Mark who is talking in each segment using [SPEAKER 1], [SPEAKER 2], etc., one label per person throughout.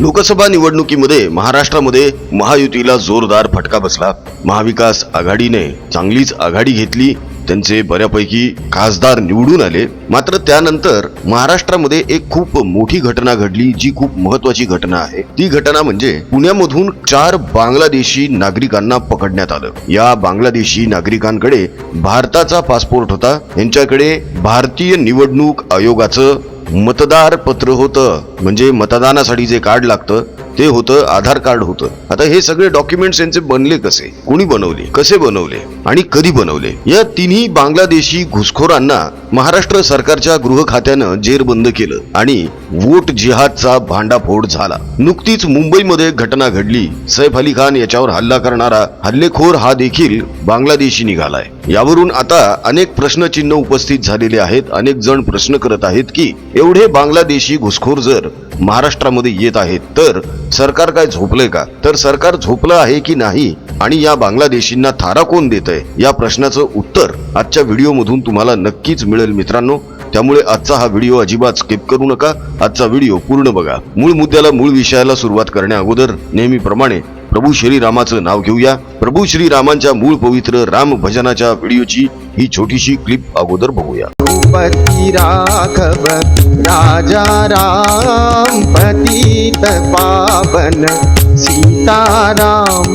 [SPEAKER 1] लोकसभा निवडणुकीमध्ये महाराष्ट्रामध्ये महायुतीला जोरदार फटका बसला. महाविकास आघाडीने चांगलीच आघाडी घेतली. त्यांचे बऱ्यापैकी खासदार निवडून आले. मात्र त्यानंतर महाराष्ट्रामध्ये एक खूप मोठी घटना घडली जी खूप महत्वाची घटना आहे. ती घटना म्हणजे पुण्यामधून चार बांगलादेशी नागरिकांना पकडण्यात आलं. या बांगलादेशी नागरिकांकडे भारताचा पासपोर्ट होता. यांच्याकडे भारतीय निवडणूक आयोगाचं मतदार पत्र होतं म्हणजे मतदानासाठी जे कार्ड लागतं ते होतं आधार कार्ड होतं. आता हे सगळे डॉक्युमेंट्स यांचे बनले कसे? कोणी बनवले? कसे बनवले? आणि कधी बनवले? या तिन्ही बांगलादेशी घुसखोरांना महाराष्ट्र सरकारच्या गृह खात्यानं जेरबंद केलं आणि वोट जिहादचा भांडाफोड झाला. नुकतीच मुंबईमध्ये घटना घडली. सैफ अली खान याच्यावर हल्ला करणारा हल्लेखोर हा देखील बांगलादेशी निघालाय. यावरून आता अनेक प्रश्नचिन्ह उपस्थित झालेले आहेत. अनेक जण प्रश्न करत आहेत की एवढे बांगलादेशी घुसखोर जर महाराष्ट्रामध्ये येत आहेत तर सरकार काय झोपलंय का? तर सरकार झोपलं आहे की नाही? आणि या बांगलादेशींना थारा कोण देत आहे या प्रश्नाचं उत्तर आजच्या व्हिडिओमधून तुम्हाला नक्कीच मिळेल मित्रांनो. त्यामुळे आजचा हा व्हिडिओ अजिबात स्किप करू नका. आजचा व्हिडिओ पूर्ण बघा. मूळ मुद्द्याला मूळ विषयाला सुरुवात करण्या अगोदर नेहमीप्रमाणे प्रभू श्रीरामाचं नाव घेऊया. प्रभू श्रीरामांच्या मूळ पवित्र राम भजनाच्या व्हिडिओची ही छोटीशी क्लिप अगोदर बघूया.
[SPEAKER 2] पती राघव राजा राम पतित पावन सीताराम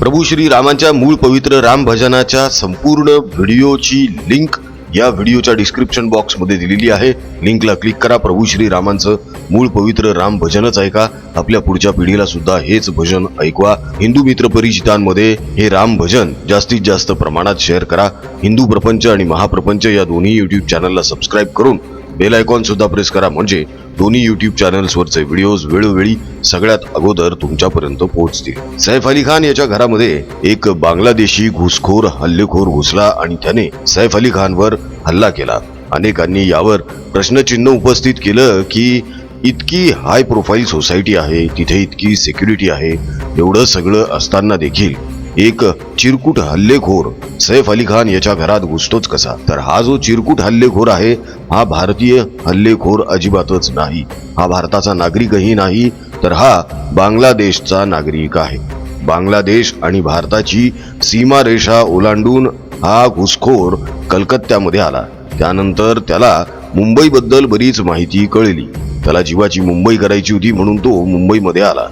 [SPEAKER 1] प्रभू श्री रामांच्या मूळ पवित्र राम भजनाच्या संपूर्ण व्हिडिओची लिंक या व्हिडिओच्या डिस्क्रिप्शन बॉक्समध्ये दिलेली आहे. लिंकला क्लिक करा. प्रभू श्री रामांचं मूळ पवित्र राम भजनच ऐका. आपल्या पुढच्या पिढीला सुद्धा हेच भजन ऐकवा. हिंदू मित्र परिचितांमध्ये हे राम भजन जास्तीत जास्त प्रमाणात शेअर करा. हिंदू प्रपंच आणि महाप्रपंच या दोन्ही युट्यूब चॅनलला सबस्क्राईब करून बेल आयकॉन सुद्धा प्रेस करा. म्हणजे दोन्ही युट्यूब चॅनल्सवरचे व्हिडिओज वेळोवेळी सगळ्यात अगोदर तुमच्यापर्यंत पोहोचतील. सैफ अली खान याच्या घरामध्ये एक बांगलादेशी घुसखोर हल्लेखोर घुसला आणि त्याने सैफ अली खानवर हल्ला केला. अनेकांनी यावर प्रश्नचिन्ह उपस्थित केलं की इतकी हाय प्रोफाईल सोसायटी आहे तिथे इतकी सिक्युरिटी आहे एवढं सगळं असताना देखील एक चिरकुट हल्लेखोर. सैफ अली खान याच्या घरात घुसतोच कसा? तर हा जो चिरकुट हल्लेखोर आहे हा भारतीय हल्लेखोर अजिबातच नाही. हा भारताचा नागरिकही नाही तर हा बांगलादेशचा नागरिक आहे. बांगलादेश आणि भारताची सीमारेषा ओलांडून हा घुसखोर कलकत्त्यामध्ये आला. त्यानंतर त्याला मुंबईबद्दल बरीच माहिती कळली. त्याला जीवाची मुंबई करायची होती म्हणून तो मुंबईमध्ये आला.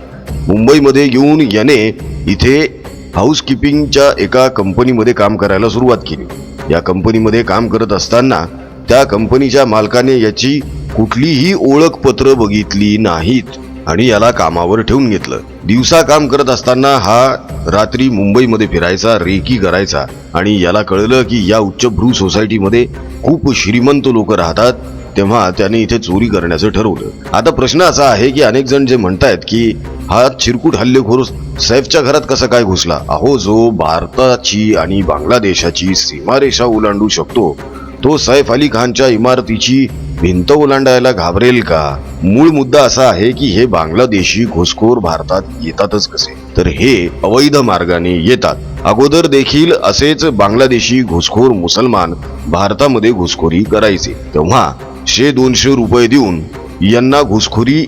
[SPEAKER 1] मुंबईमध्ये येऊन याने इथे हाऊसकीपिंगच्या एका कंपनीमध्ये काम करायला सुरुवात केली. या कंपनीमध्ये काम करत असताना त्या कंपनीच्या मालकाने याची कुठलीही ओळखपत्र बघितली नाहीत आणि याला कामावर ठेवून घेतलं. दिवसा काम करत असताना हा रात्री मुंबईमध्ये फिरायचा रेकी करायचा आणि याला कळलं की या उच्चभ्रू सोसायटीमध्ये खूप श्रीमंत लोक राहतात तेव्हा त्याने इथे चोरी करण्याचं ठरवलं. आता प्रश्न असा आहे की अनेक जण जे म्हणतायत की हा चिरकुट हल्लेखोर सैफच्या घरात कसा काय घुसला? अहो जो भारताची आणि बांगलादेशाची सीमारेषा ओलांडू शकतो तो सैफ अली खानच्या इमारतीची भिंत ओलांडायला घाबरेल का? मूळ मुद्दा असा आहे की हे बांगलादेशी घुसखोर भारतात येतातच कसे? तर हे अवैध मार्गाने येतात. अगोदर देखील असेच बांगलादेशी घुसखोर मुसलमान भारतामध्ये घुसखोरी करायचे. तेव्हा शे दोनशे रुपये देऊन यांना घुसखोरी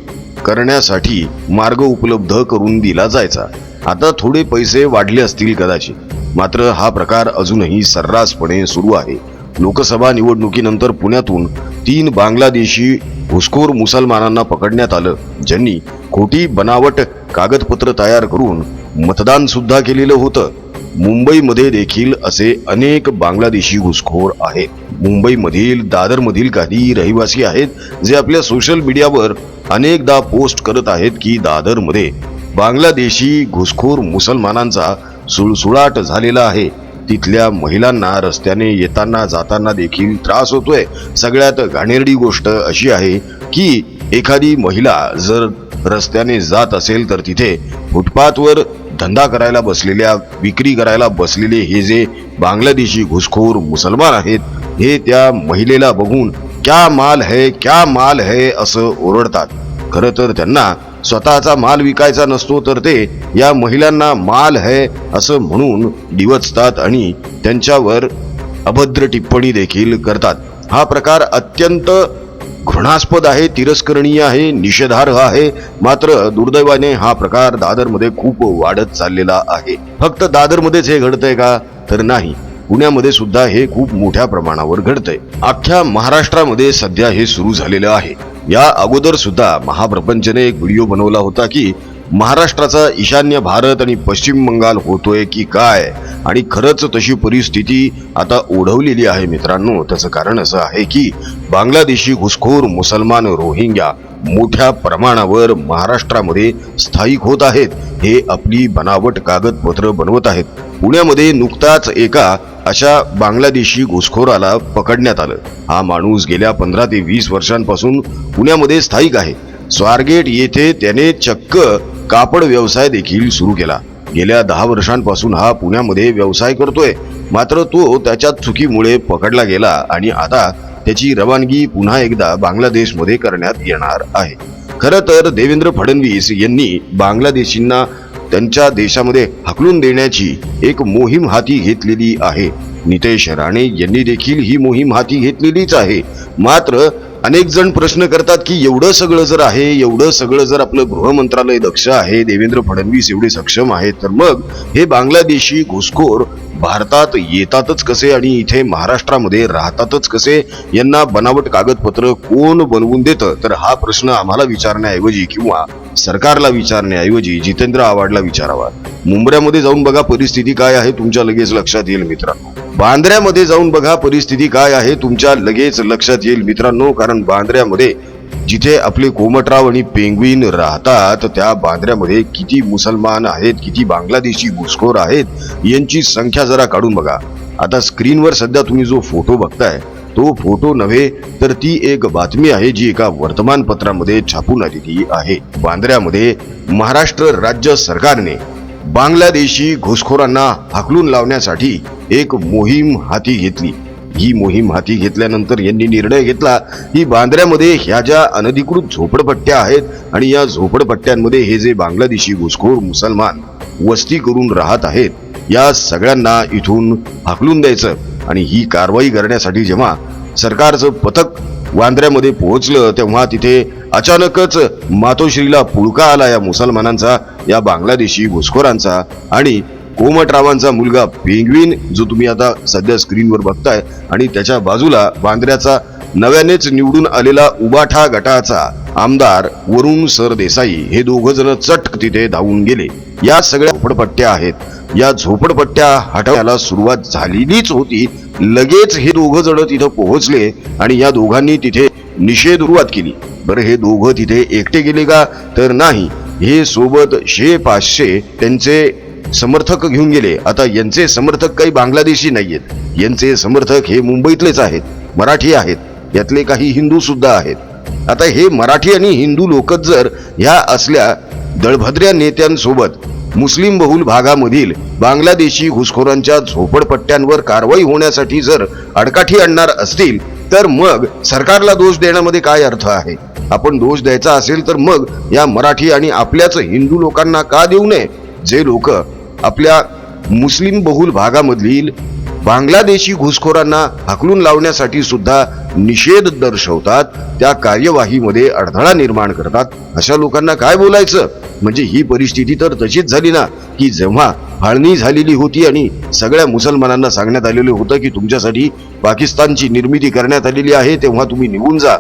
[SPEAKER 1] करण्यासाठी मार्ग उपलब्ध करून दिला जायचा. आता थोडे पैसे वाढले असतील कदाचित. मात्र हा प्रकार अजूनही सर्रासपणे सुरू आहे. लोकसभा निवडणुकीनंतर पुण्यातून तीन बांगलादेशी घुसखोर मुसलमानांना पकडण्यात आलं ज्यांनी खोटी बनावट कागदपत्र तयार करून मतदान सुद्धा केलेलं होतं. मुंबईमध्ये देखील असे अनेक बांगलादेशी घुसखोर आहेत. मुंबईमधील दादरमधील काही रहिवासी आहेत जे आपल्या सोशल मीडियावर अनेकदा पोस्ट करत आहेत की दादरमध्ये बांगलादेशी घुसखोर मुसलमानांचा सुळसुळाट झालेला आहे. तिथल्या महिलांना रस्त्याने येताना जाताना देखील त्रास होतोय. सगळ्यात घाणेरडी गोष्ट अशी आहे की एखादी महिला जर रस्त्याने जात असेल तर तिथे फुटपाथवर धंदा करायला बसलेल्या विक्री करायला बसलेले हे जे बांगलादेशी घुसखोर मुसलमान आहेत हे त्या महिलेला बघून क्या माल है क्या माल है असं ओरडतात. खरं तर त्यांना स्वतःचा माल विकायचा नसतो तर ते या महिलांना माल है असं म्हणून डिवचतात आणि त्यांच्यावर अभद्र टिप्पणी देखील करतात. हा प्रकार अत्यंत घृणास्पद आहे तिरस्करणीय आहे निषेधार्ह आहे. मात्र दुर्दैवाने हा प्रकार दादरमध्ये खूप वाढत चाललेला आहे. फक्त दादरमध्येच हे घडतंय का? तर नाही. पुण्यामध्ये सुद्धा हे खूप मोठ्या प्रमाणावर घडतंय. अख्ख्या महाराष्ट्रामध्ये सध्या हे सुरू झालेलं आहे. या अगोदर सुद्धा महाप्रपंचने एक व्हिडिओ बनवला होता की महाराष्ट्राचा ईशान्य भारत आणि पश्चिम बंगाल होतोय की काय? आणि खरंच तशी परिस्थिती आता ओढवलेली आहे मित्रांनो. त्याचं कारण असं आहे की बांगलादेशी घुसखोर मुसलमान रोहिंग्या मोठ्या प्रमाणावर महाराष्ट्रामध्ये स्थायिक होत आहेत. हे आपली बनावट कागदपत्र बनवत आहेत. पुण्यामध्ये नुकताच एका अशा बांगलादेशी घुसखोराला पकडण्यात आलं. हा माणूस गेल्या पंधरा ते वीस वर्षांपासून पुण्यामध्ये स्थायिक आहे. स्वारगेट येथे त्याने चक्क कापड व्यवसाय देखील सुरू केला. गेल्या दहा वर्षांपासून हा पुण्यामध्ये व्यवसाय करतोय. मात्र तो त्याच्या चुकीमुळे पकडला गेला आणि आता त्याची रवानगी पुन्हा एकदा बांगलादेशमध्ये करण्यात येणार आहे. खरं तर देवेंद्र फडणवीस यांनी बांगलादेशींना त्यांच्या देशामध्ये हकलून देण्याची एक मोहीम हाती घेतलेली आहे. नितेश राणे यांनी देखील ही मोहीम हाती घेतलेलीच आहे. मात्र अनेक जण प्रश्न करतात की एवढं सगळं जर आहे एवढं सगळं जर आपलं गृह मंत्रालय दक्ष आहे देवेंद्र फडणवीस एवढे सक्षम आहेत तर मग हे बांगलादेशी घुसखोर भारतात येतातच कसे आणि इथे महाराष्ट्रामध्ये राहतातच कसे? यांना बनावट कागदपत्र कोण बनवून देतं? तर हा प्रश्न आम्हाला विचारण्याऐवजी किंवा सरकारला विचारण्याऐवजी जितेंद्र आव्हाडला विचारावा. मुंबऱ्यामध्ये जाऊन बघा परिस्थिती काय आहे तुमच्या लगेच लक्षात येईल मित्रांनो. बांद्र्यामध्ये जाऊन बघा परिस्थिती काय आहे. तुमच्या लगेच लक्षात येईल मित्रांनो कारण बांद्र्यामध्ये जिथे आपले कोमटराव आणि पेंग्विन राहतात त्या बांद्र्यामध्ये किती मुसलमान आहेत किती बांगलादेशी घुसखोर आहेत यांची संख्या जरा काढून बघा. आता स्क्रीनवर सध्या तुम्ही जो फोटो बघताय तो फोटो नव्हे तर ती एक बातमी आहे जी एका वर्तमानपत्रामध्ये छापून आलेली आहे. बांद्र्यामध्ये महाराष्ट्र राज्य सरकारने बांगलादेशी घुसखोरांना हाकलून लावण्यासाठी एक मोहीम हाती घेतली. ही मोहीम हाती घेतल्यानंतर यांनी निर्णय घेतला की बांद्र्यामध्ये ह्या ज्या अनधिकृत झोपडपट्ट्या आहेत आणि या झोपडपट्ट्यांमध्ये हे जे बांगलादेशी घुसखोर मुसलमान वस्ती करून राहत आहेत या सगळ्यांना इथून हाकलून द्यायचं आणि ही कारवाई करण्यासाठी जेव्हा सरकारचं पथक वांद्र्यामध्ये पोहोचलं तेव्हा तिथे अचानकच मातोश्रीला पुळका आला या मुसलमानांचा या बांगलादेशी घुसखोरांचा आणि कोमटरावांचा मुलगा पेंग्विन जो तुम्ही आता सध्या स्क्रीनवर बघताय आणि त्याच्या बाजूला बांद्र्याचा नव्यानेच निवडून आलेला उबाठा गटाचा आमदार वरुण सरदेसाई हे दोघ जण चटक तिथे धावून गेले. या सगळ्या झोपडपट्ट्या आहेत. या झोपडपट्ट्या हटवण्याला सुरुवात झालेलीच होती. लगेच हे दोघ जण तिथं पोहोचले आणि या दोघांनी तिथे निषेध सुरुवात केली. बरं हे दोघं तिथे एकटे गेले का? तर नाही. हे सोबत शे पाचशे त्यांचे समर्थक घेऊन गेले. आता यांचे समर्थक काही बांगलादेशी नाहीयेत. यांचे समर्थक हे मुंबईतलेच आहेत. मराठी आहेत. यातले काही हिंदू सुद्धा आहेत. आता हे मराठी आणि हिंदू लोकच जर ह्या असल्या दळभद्र्या नेत्यांसोबत मुस्लिम बहुल भागामधील बांगलादेशी घुसखोरांच्या झोपडपट्ट्यांवर कारवाई होण्यासाठी जर अडकाठी आणणार असतील तर मग सरकारला दोष देण्यामध्ये काय अर्थ आहे? आपण दोष द्यायचा असेल तर मग या मराठी आणि आपल्याच हिंदू लोकांना का देऊ नये? जे लोक आपल्या मुस्लिम बहुल भागामधील बांगलादेशी घुसखोरांना हकलून लावण्यासाठी सुद्धा निषेध दर्शवतात त्या कार्यवाहीमध्ये अडथळा निर्माण करतात. अशा लोकांना काय बोलायचं? म्हणजे ही परिस्थिती तर तशीच झाली ना की जेव्हा फाळणी झालेली होती आणि सगळ्या मुसलमानांना सांगण्यात आलेलं होतं की तुमच्यासाठी पाकिस्तानची निर्मिती करण्यात आलेली आहे तेव्हा तुम्ही निघून जा.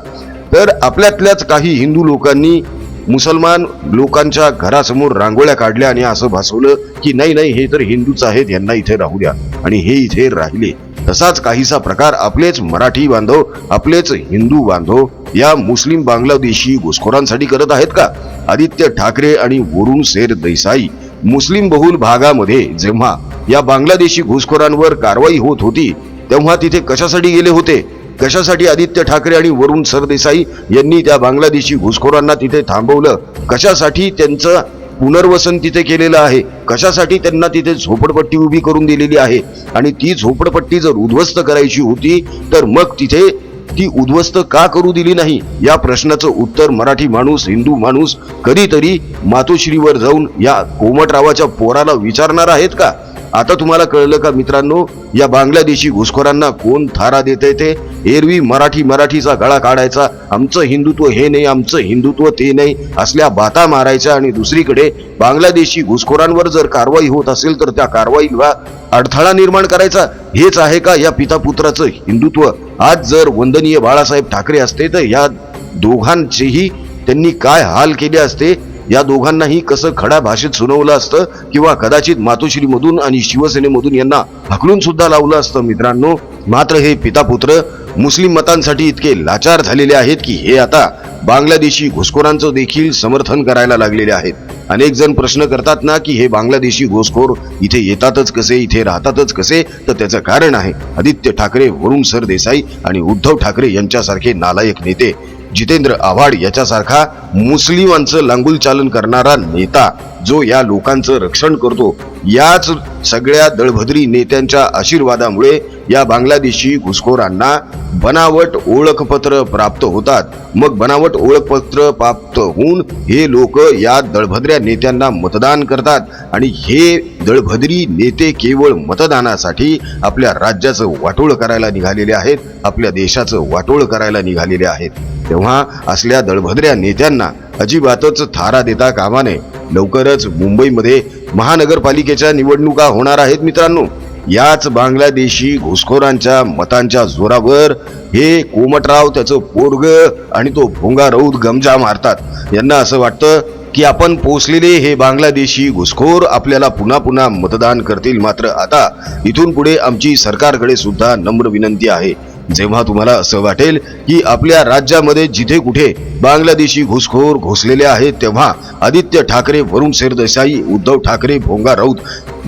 [SPEAKER 1] तर आपल्यातल्याच काही हिंदू लोकांनी मुसलमान लोकांच्या घरासमोर रांगोळ्या काढल्या आणि असं भासवलं की नाही नाही हे तर हिंदूच आहेत यांना इथे राहू द्या. आणि हे इथे राहिले. तसाच काहीसा प्रकार आपलेच मराठी बांधव आपलेच हिंदू बांधव या मुस्लिम बांगलादेशी घुसखोरांसाठी करत आहेत का? आदित्य ठाकरे आणि वरुण शेर देसाई मुस्लिम बहुल भागामध्ये जेव्हा या बांगलादेशी घुसखोरांवर कारवाई होत होती तेव्हा तिथे कशासाठी गेले होते? कशासाठी आदित्य ठाकरे आणि वरुण सरदेसाई यांनी त्या बांगलादेशी घुसखोरांना तिथे थांबवलं? कशासाठी त्यांचं पुनर्वसन तिथे केलेलं आहे? कशासाठी त्यांना तिथे झोपडपट्टी उभी करून दिलेली आहे? आणि ती झोपडपट्टी जर उद्ध्वस्त करायची होती तर मग तिथे ती उद्ध्वस्त का करू दिली नाही? या प्रश्नाचं उत्तर मराठी माणूस हिंदू माणूस कधीतरी मातोश्रीवर जाऊन या कोमटरावाच्या पोराला विचारणार आहेत का? आता तुम्हाला कळलं का मित्रांनो या बांगलादेशी घुसखोरांना कोण थारा देत ते? एरवी मराठी मराठीचा गळा काढायचा. आमचं हिंदुत्व हे नाही आमचं हिंदुत्व ते नाही. असल्या बाता मारायच्या आणि दुसरीकडे बांगलादेशी घुसखोरांवर जर कारवाई होत असेल तर त्या कारवाईला अडथळा निर्माण करायचा. हेच आहे का या पिता पुत्राचं हिंदुत्व? आज जर वंदनीय बाळासाहेब ठाकरे असते तर या दोघांचेही त्यांनी काय हाल केले असते? या दोघांनाही कसं खड्या भाषेत सुनावलं असतं किंवा कदाचित मातोश्रीमधून आणि शिवसेनेमधून यांना हकलून सुद्धा लावलं असतं मित्रांनो? मात्र हे पिता पुत्र मुस्लिम मतांसाठी इतके लाचार झालेले आहेत की हे आता बांगलादेशी घुसखोरांचं देखील समर्थन करायला लागलेले आहेत. अनेक जण प्रश्न करतात ना की हे बांगलादेशी घुसखोर इथे येतातच कसे इथे राहतातच कसे? तर त्याचं कारण आहे आदित्य ठाकरे वरुण सरदेसाई आणि उद्धव ठाकरे यांच्यासारखे नालायक नेते. जितेंद्र आव्हाड याच्यासारखा मुस्लिमांचं लांगुल चालन करणारा नेता जो या लोकांचं रक्षण करतो याच सगळ्या दळभद्री नेत्यांच्या आशीर्वादामुळे या बांगलादेशी घुसखोरांना बनावट ओळखपत्र प्राप्त होतात. मग बनावट ओळखपत्र प्राप्त होऊन हे लोक या दळभद्र्या नेत्यांना मतदान करतात आणि हे दळभद्री नेते केवळ मतदानासाठी आपल्या राज्याचं वाटोळ करायला निघालेले आहेत आपल्या देशाचं वाटोळ करायला निघालेले आहेत. तेव्हा असल्या दळभद्र्या नेत्यांना अजिबातच थारा देता कामा नये. लवकरच मुंबईमध्ये महानगरपालिकेच्या निवडणुका होणार आहेत मित्रांनो. याच बांगलादेशी घुसखोरांच्या मतांच्या जोरावर हे कोमटराव त्याचं पोरग आणि तो भोंगा रौद गमजा मारतात. यांना असं वाटतं की आपण पोचलेले हे बांगलादेशी घुसखोर आपल्याला पुन्हा पुन्हा मतदान करतील. मात्र आता इथून पुढे आमची सरकारकडे सुद्धा नम्र विनंती आहे. जेव्हा तुम्हाला असं वाटेल की आपल्या राज्यामध्ये जिथे कुठे बांगलादेशी घुसखोर घुसलेले आहेत तेव्हा आदित्य ठाकरे वरुण सरदेसाई उद्धव ठाकरे भोंगा राऊत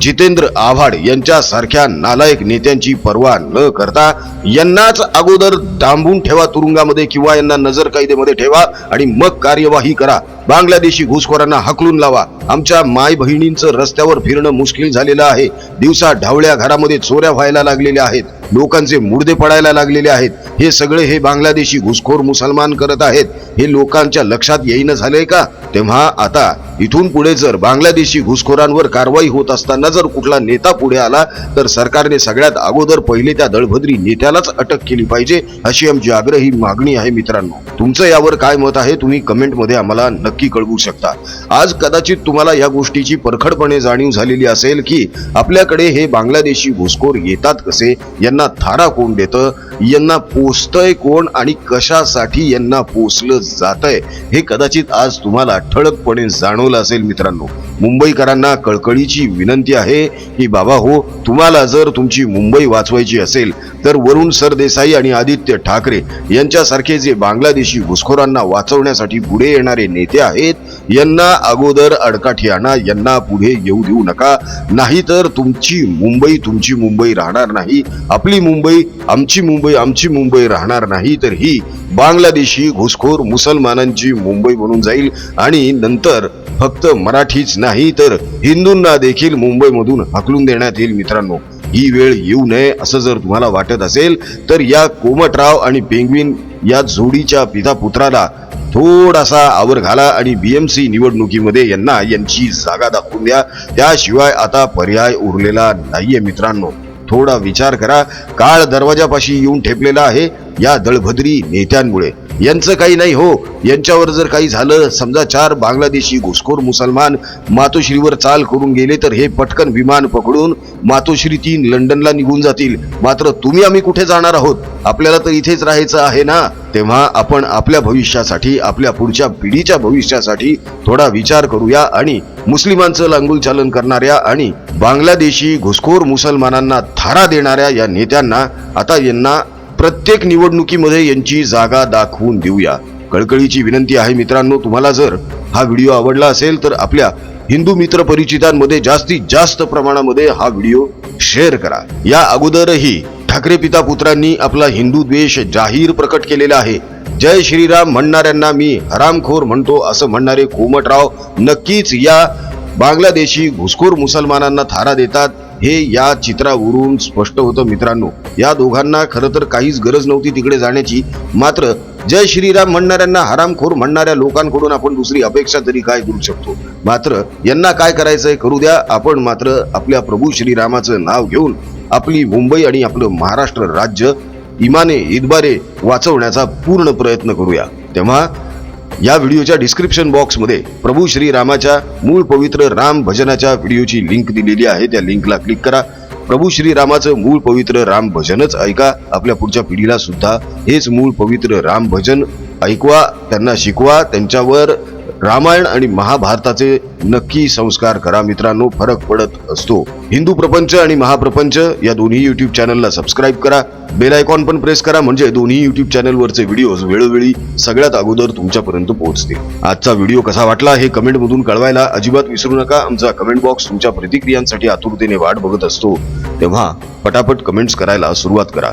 [SPEAKER 1] जितेंद्र आव्हाड यांच्यासारख्या नालायक नेत्यांची पर्वा न करता यांनाच अगोदर डांबून ठेवा तुरुंगामध्ये किंवा यांना नजर कैदेमध्ये ठेवा आणि मग कार्यवाही करा. बांगलादेशी घुसखोरांना हकलून लावा. आमच्या माय बहिणींचं रस्त्यावर फिरणं मुश्किल झालेलं आहे. दिवसा ढावळ्या घरामध्ये चोऱ्या व्हायला लागलेल्या आहेत. लोकांचे मुर्दे पडायला लागलेले आहेत. हे सगळे हे बांगलादेशी घुसखोर मुसलमान करत आहेत. हे लोकांच्या लक्षात येईन झालंय का? तेव्हा आता इथून पुढे जर बांगलादेशी घुसखोरांवर कारवाई होत असताना जर कुठला नेता पुढे आला तर सरकारने सगळ्यात अगोदर पहिले त्या दळभद्री नेत्यालाच अटक केली पाहिजे अशी आमची आग्रही मागणी आहे मित्रांनो. तुमचं यावर काय मत आहे तुम्ही कमेंटमध्ये आम्हाला नक्की कळवू शकता. आज कदाचित तुम्हाला या गोष्टीची परखडपणे जाणीव झालेली असेल की आपल्याकडे हे बांगलादेशी घुसखोर येतात कसे यांना थारा कोण देतं यांना पोचतय कोण आणि कशासाठी यांना पोचलं जातंय हे कदाचित आज तुम्हाला ठळकपणे जाणवलं असेल मित्रांनो. मुंबईकरांना कळकळीची विनंती आहे की बाबा हो तुम्हाला जर तुमची मुंबई वाचवायची असेल तर वरुण सरदेसाई आणि आदित्य ठाकरे यांच्यासारखे जे बांगलादेशी घुसखोरांना वाचवण्यासाठी पुढे येणारे नेते आहेत यांना अगोदर अडकाठी आणा यांना पुढे येऊ देऊ नका. नाहीतर तुमची मुंबई तुमची मुंबई राहणार नाही. आपली मुंबई आमची मुंबई आमची मुंबई राहणार नाही. तर ही बांगलादेशी घुसखोर मुसलमानांची मुंबई बनून जाईल आणि आणि नंतर फक्त मराठीच नाही तर हिंदूंना देखील मुंबईमधून हकलून देण्यात येईल मित्रांनो. ही वेळ येऊ नये असं जर तुम्हाला वाटत असेल तर या कोमटराव आणि पेंग्विन या जोडीच्या पिता पुत्राला थोडासा आवर घाला आणि बीएमसी निवडणुकीमध्ये यांना यांची जागा दाखवून द्या. त्याशिवाय आता पर्याय उरलेला नाहीये मित्रांनो. थोडा विचार करा. काळ दरवाजापाशी येऊन ठेपलेला आहे या दळभद्री नेत्यांमुळे. यांचं काही नाही हो. यांच्यावर जर काही झालं समजा चार बांगलादेशी घुसखोर मुसलमान मातोश्रीवर चाल करून गेले तर हे पटकन विमान पकडून मातोश्री तीन लंडनला निघून जातील. मात्र तुम्ही आम्ही कुठे जाणार आहोत? आपल्याला तर इथेच राहायचं आहे ना? तेव्हा आपण आपल्या भविष्यासाठी आपल्या पुढच्या पिढीच्या भविष्यासाठी थोडा विचार करूया आणि मुस्लिमांचं लांगुल चालन करणाऱ्या आणि बांगलादेशी घुसखोर मुसलमानांना थारा देणाऱ्या या नेत्यांना आता यांना प्रत्येक निवडणुकीमध्ये यांची जागा दाखवून देऊया. कळकळीची विनंती आहे मित्रांनो तुम्हाला जर हा व्हिडिओ आवडला असेल तर आपल्या हिंदू मित्र परिचितांमध्ये जास्तीत जास्त प्रमाणामध्ये हा व्हिडिओ शेअर करा. या अगोदरही ठाकरे पिता पुत्रांनी आपला हिंदू द्वेष जाहीर प्रकट केलेला आहे. जय श्रीराम म्हणणाऱ्यांना मी हरामखोर म्हणतो असं म्हणणारे कोमटराव नक्कीच या बांगलादेशी घुसखोर मुसलमानांना थारा देतात हे या चित्रावरून स्पष्ट होतं मित्रांनो. या दोघांना खरं तर काहीच गरज नव्हती तिकडे जाण्याची. मात्र जय श्रीराम म्हणणाऱ्यांना हरामखोर म्हणणाऱ्या लोकांकडून आपण दुसरी अपेक्षा तरी काय करू शकतो? मात्र यांना काय करायचंय करू द्या. आपण मात्र आपल्या प्रभू श्रीरामाचं नाव घेऊन आपली मुंबई आणि आपलं महाराष्ट्र राज्य इमाने इदबारे वाचवण्याचा पूर्ण प्रयत्न करूया. तेव्हा या व्हिडिओच्या डिस्क्रिप्शन बॉक्समध्ये प्रभू श्रीरामाच्या मूळ पवित्र राम भजनाच्या व्हिडिओची लिंक दिलेली आहे. त्या लिंकला क्लिक करा. प्रभू श्रीरामाचं मूळ पवित्र राम भजनच ऐका. आपल्या पुढच्या पिढीला सुद्धा हेच मूळ पवित्र राम भजन ऐकवा. त्यांना शिकवा. त्यांच्यावर रामायण आणि महाभारताचे नक्की संस्कार करा. मित्रांनो फरक पडत असतो. हिंदू प्रपंच आणि महाप्रपंच या दोन्ही युट्यूब चॅनलला सबस्क्राईब करा. बेल आयकॉन पण प्रेस करा म्हणजे दोन्ही युट्यूब चॅनलवरचे व्हिडिओज वेळोवेळी सगळ्यात अगोदर तुमच्यापर्यंत पोहोचतील. आजचा व्हिडिओ कसा वाटला हे कमेंट मधून कळवायला अजिबात विसरू नका. आमचा कमेंट बॉक्स तुमच्या प्रतिक्रियांसाठी आतुरतेने वाट बघत असतो. तेव्हा पटापट कमेंट्स करायला सुरुवात करा.